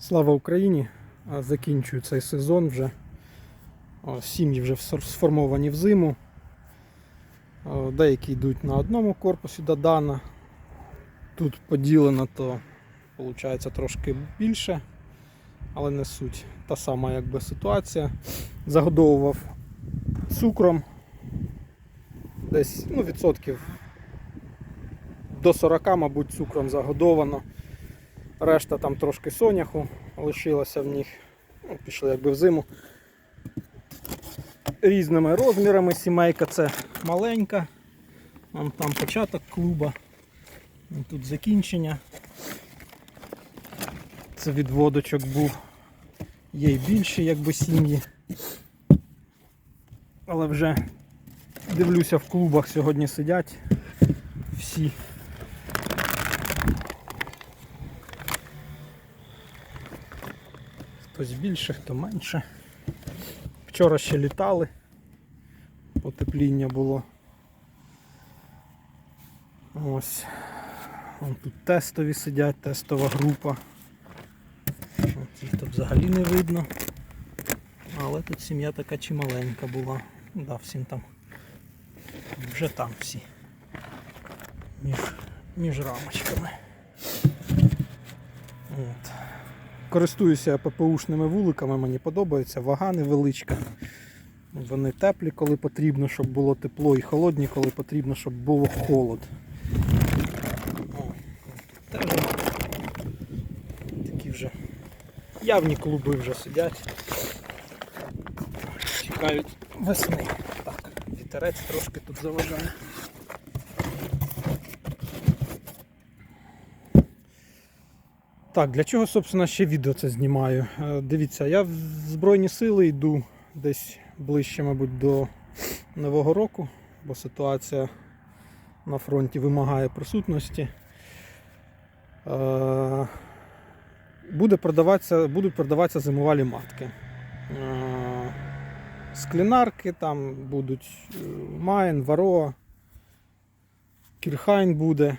Слава Україні! Закінчую цей сезон вже. Сім'ї вже сформовані в зиму. Деякі йдуть на одному корпусі до Дана. Тут поділено, то виходить трошки більше, але не суть. Та сама якби ситуація. Загодовував цукром. Десь ну, відсотків до 40, мабуть, цукром загодовано. Решта там трошки соняху лишилося в них. Ну, пішли якби в зиму. Різними розмірами сімейка це маленька. Вон там початок клуба. Тут закінчення. Це відводочок був. Є й більші якби сім'ї. Але вже дивлюся в клубах сьогодні сидять всі. Хтось більше, хто менше. Вчора ще літали, потепління було. Ось. Вон тут тестові сидять, тестова група. Їх тут взагалі не видно. Але тут сім'я така чималенька була. Да, всім там. Вже там всі. Між, між рамочками. От. Користуюся ППУшними вуликами, мені подобається, вага невеличка. Вони теплі, коли потрібно, щоб було тепло, і холодні, коли потрібно, щоб було холод. Теж такі вже явні клуби вже сидять. Чекають весни. Так, вітерець трошки тут заважає. Так, для чого, собственно, ще відео це знімаю? Е, Дивіться, я в Збройні сили йду десь ближче, мабуть, до Нового року, бо ситуація на фронті вимагає присутності. Е, Буде продаватися, будуть продаватися зимувалі матки. Е, Склінарки там будуть Майн, Вароа, Кірхайн буде.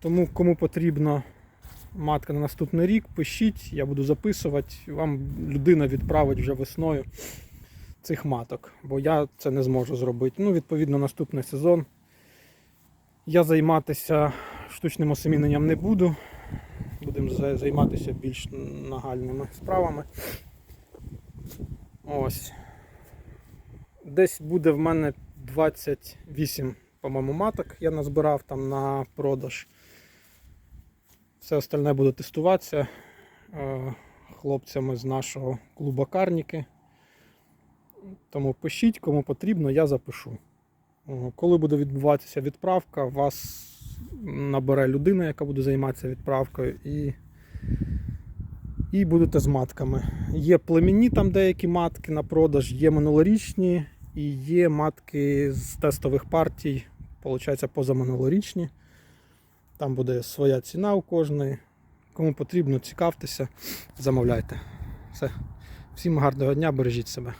Тому кому потрібно матка на наступний рік, пишіть, я буду записувати. Вам людина відправить вже весною цих маток, бо я це не зможу зробити. Ну, відповідно, наступний сезон. Я займатися штучним осеміненням не буду. Будемо займатися більш нагальними справами. Ось. Десь буде в мене 28, по-моєму, маток я назбирав там на продаж. Все остальне буде тестуватися е, хлопцями з нашого клуба Карніки. Тому пишіть, кому потрібно, я запишу. Коли буде відбуватися відправка, вас набере людина, яка буде займатися відправкою, і, і будете з матками. Є племінні там деякі матки на продаж, є минулорічні і є матки з тестових партій, виходить, позаминулорічні. Там буде своя ціна у кожної. Кому потрібно, цікавтеся, замовляйте. Все. Всім гарного дня, бережіть себе.